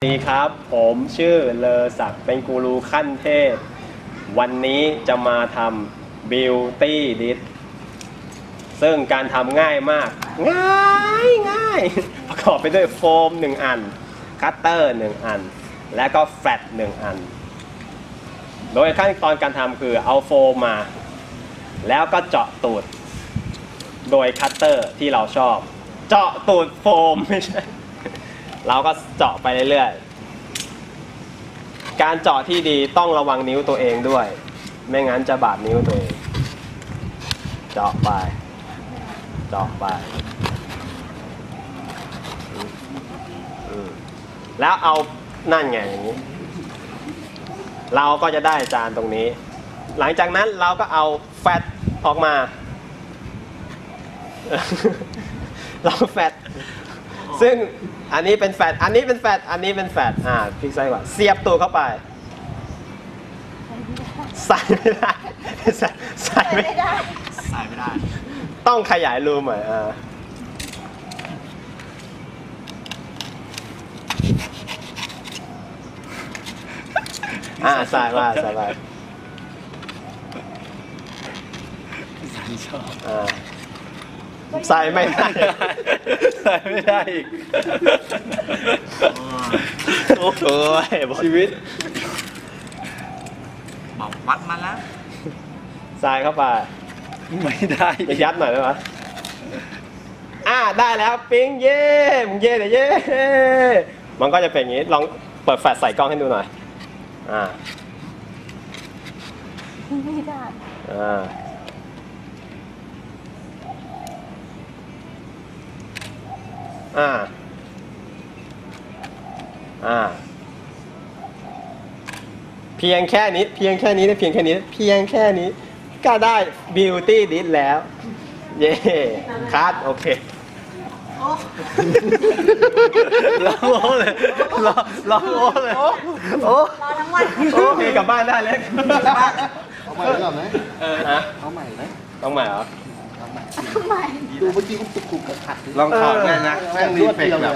สวัสดีครับ ผมชื่อเลอศักดิ์เป็นกูรูขั้นเทพ วันนี้จะมาทำ Beauty Dish ซึ่งการทำง่ายมาก ง่ายง่าย ประกอบไปด้วยโฟม 1 อัน คัตเตอร์ 1 อัน และก็แฟลต1 อัน โดยขั้นตอนการทำคือเอาโฟมมา แล้วก็เจาะตูด โดยคัตเตอร์ที่เราชอบ เจาะตูดโฟมไม่ใช่ เราก็เจาะไปเรื่อยๆ การเจาะที่ดีต้องระวังนิ้วตัวเองด้วย ไม่งั้นจะบาดนิ้วตัวเอง เจาะไป เจาะไป แล้วเอานั่นไงอย่างนี้ เราก็จะได้จานตรงนี้ หลังจากนั้นเราก็เอาแฟตออกมา เราแฟต ซึ่งอันนี้เป็นแฟตอันนี้เป็นแฟตอันนี้เป็นแฟตอ่าพลิกซ้ายกว่าเสียบตัวเข้าไป ใส่ไม่ได้ ใส่ใส่ไม่ได้ ใส่ไม่ได้ ต้องขยายรูหน่อยอ่าอ่าใส่มาใส่มาสันชอบอ่า ใส่ไม่ได้ ใส่ไม่ได้อีก โอ้โหบอชีวิตบอกวัดมาแล้วใส่เข้าไป ไม่ได้จะยัดหน่อยได้ไหมอ่าได้แล้วปิ๊งเย่มึงเย่เลยเย่มันก็จะเป็นอย่างนี้ ลองเปิดแฟลชใส่กล้องให้ดูหน่อย อ่า ไม่ได้ อ่า อ่า อ่า เพียงแค่นี้ เพียงแค่นี้นะเพียงแค่นี้ เพียงแค่นี้ ก็ได้ beauty dish แล้ว เย้คัดโอเคร้องโอ้เลยร้องร้องโอ้เลย โอ้รอทั้งวันโอเคกลับบ้านได้แล้วเอาใหม่ดีกว่าไหมฮะเอาใหม่ไหมต้องใหม่เหรอเอา ใหม่ทำไมดูเมื่อกี้มันตุกๆกับขัด ลองถอดแม่นะแม่งรีเฟกแบบ